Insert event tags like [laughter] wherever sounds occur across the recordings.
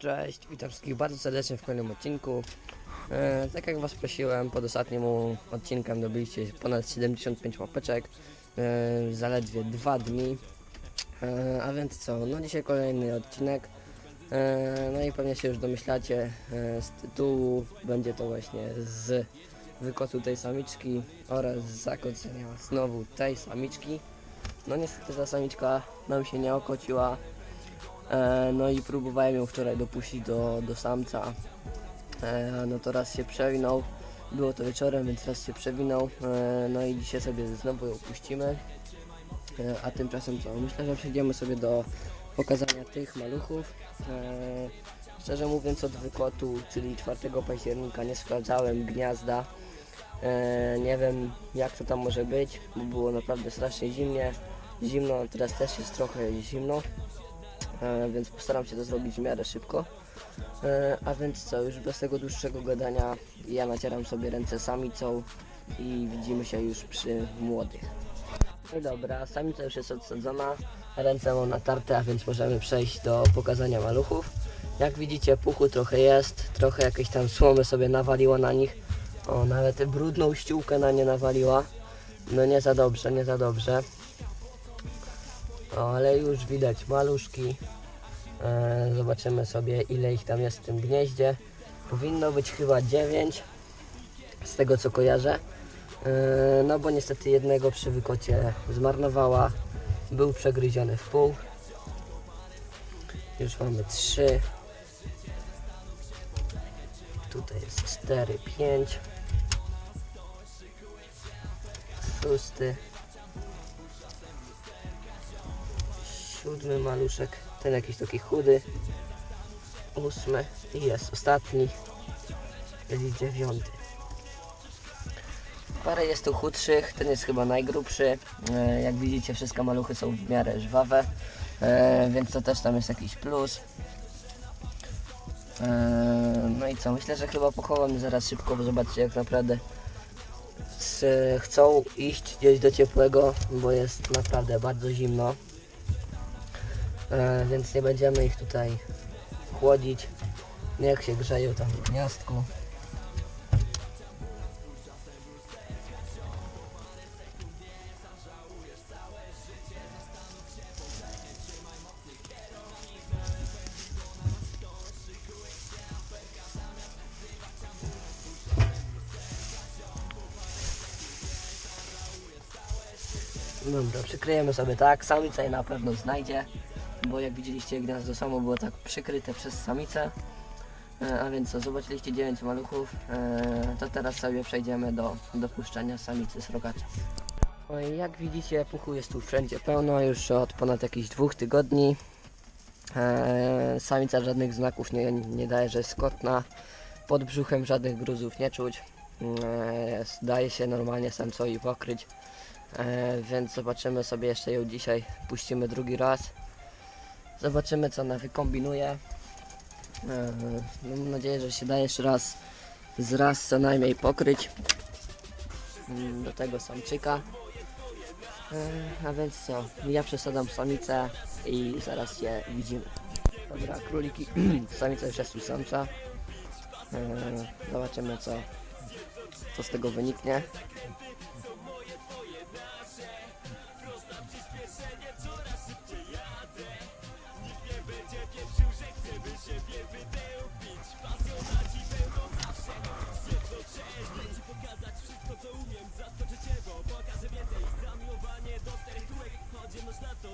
Cześć, witam wszystkich bardzo serdecznie w kolejnym odcinku. E, tak jak Was prosiłem, pod ostatnim odcinkiem dobyliście ponad 75 łapeczek, e, zaledwie dwa dni. E, a więc co, no dzisiaj kolejny odcinek. E, no i pewnie się już domyślacie, e, z tytułu będzie to właśnie z wykotu tej samiczki oraz z zakocenia znowu tej samiczki. No niestety ta samiczka nam się nie okociła. E, no i próbowałem ją wczoraj dopuścić do, do samca. E, no to raz się przewinął. Było to wieczorem, więc raz się przewinął. E, no i dzisiaj sobie znowu ją puścimy. A tymczasem co? Myślę, że przejdziemy sobie do pokazania tych maluchów. Szczerze mówiąc od wykotu, czyli 4 października nie sprawdzałem gniazda. E, nie wiem jak to tam może być, bo było naprawdę strasznie zimnie. Zimno, teraz też jest trochę zimno więc postaram się to zrobić w miarę szybko. E, a więc co, już bez tego dłuższego gadania ja nacieram sobie ręce samicą i widzimy się już przy młodych. No dobra, samica już jest odsadzona, ręce mam natarte, a więc możemy przejść do pokazania maluchów. Jak widzicie puchu trochę jest, trochę jakieś tam słomy sobie nawaliło na nich. O, nawet brudną ściółkę na nie nawaliła. No nie za dobrze, nie za dobrze. O, ale już widać maluszki. E, zobaczymy sobie ile ich tam jest w tym gnieździe. Powinno być chyba 9 z tego co kojarzę. E, no bo niestety jednego przy wykocie zmarnowała. Był przegryziony w pół. Już mamy 3. Tutaj jest 4, 5. Szósty. Siódmy maluszek, ten jakiś taki chudy, ósmy i jest ostatni, czyli dziewiąty. Parę jest tu chudszych, ten jest chyba najgrubszy. E, jak widzicie wszystkie maluchy są w miarę żwawe, e, więc to też tam jest jakiś plus. E, no i co, myślę, że chyba pochowam zaraz szybko, bo zobaczcie jak naprawdę chcą iść gdzieś do ciepłego, bo jest naprawdę bardzo zimno. E, więc nie będziemy ich tutaj chłodzić. Niech się grzeją tam w gniazdku. Dobra, przykryjemy sobie tak. Samica je na pewno znajdzie, bo jak widzieliście gniazdo samo było tak przykryte przez samicę. E, A więc co, zobaczyliście 9 maluchów, e, to teraz sobie przejdziemy do dopuszczania samicy srogacza. No jak widzicie puchu jest tu wszędzie pełno, już od ponad jakichś dwóch tygodni. E, Samica żadnych znaków nie, nie daje, że jest skotna. Pod brzuchem żadnych gruzów nie czuć. Daje się normalnie samcowi pokryć. Więc zobaczymy sobie jeszcze ją dzisiaj. Puścimy drugi raz. Zobaczymy co ona wykombinuje. E, no, mam nadzieję, że się da jeszcze raz z raz co najmniej pokryć mm, do tego samczyka. E, a więc co, ja przesadzam samicę i zaraz się widzimy. Dobra, króliki, [clears throat] samica już jest u samca. E, zobaczymy co, co z tego wyniknie.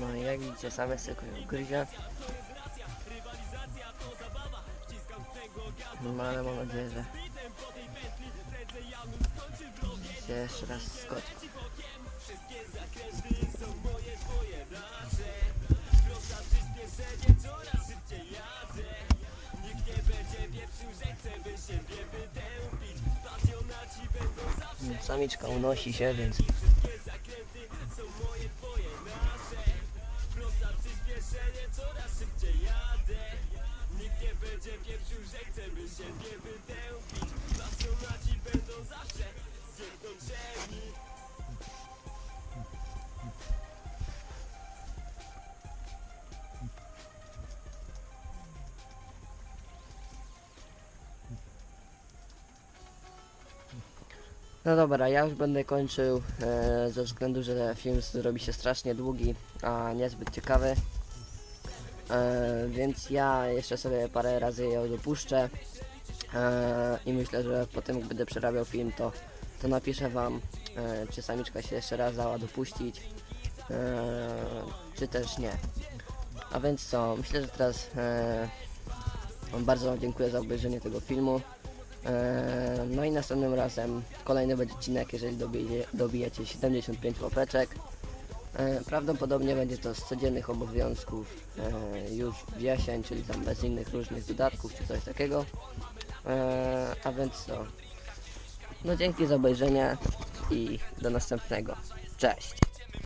No i jak widzicie, same sobie gryzie. No ale mam nadzieję, że się jeszcze raz skoczy. Samiczka unosi się, więc No dobra, ja już będę kończył e, ze względu, że film zrobi się strasznie długi, a niezbyt ciekawy. E, więc ja jeszcze sobie parę razy ją dopuszczę e, i myślę, że potem jak będę przerabiał film, to, to napiszę wam, e, czy samiczka się jeszcze raz dała dopuścić, e, czy też nie. A więc co, myślę, że teraz e, bardzo wam dziękuję za obejrzenie tego filmu. Eee, No i następnym razem kolejny będzie odcinek, jeżeli dobije, dobijecie 75 łapeczek. Eee, Prawdopodobnie będzie to z codziennych obowiązków eee, już w jesień, czyli tam bez innych różnych dodatków czy coś takiego. Eee, A więc co? No dzięki za obejrzenie i do następnego. Cześć!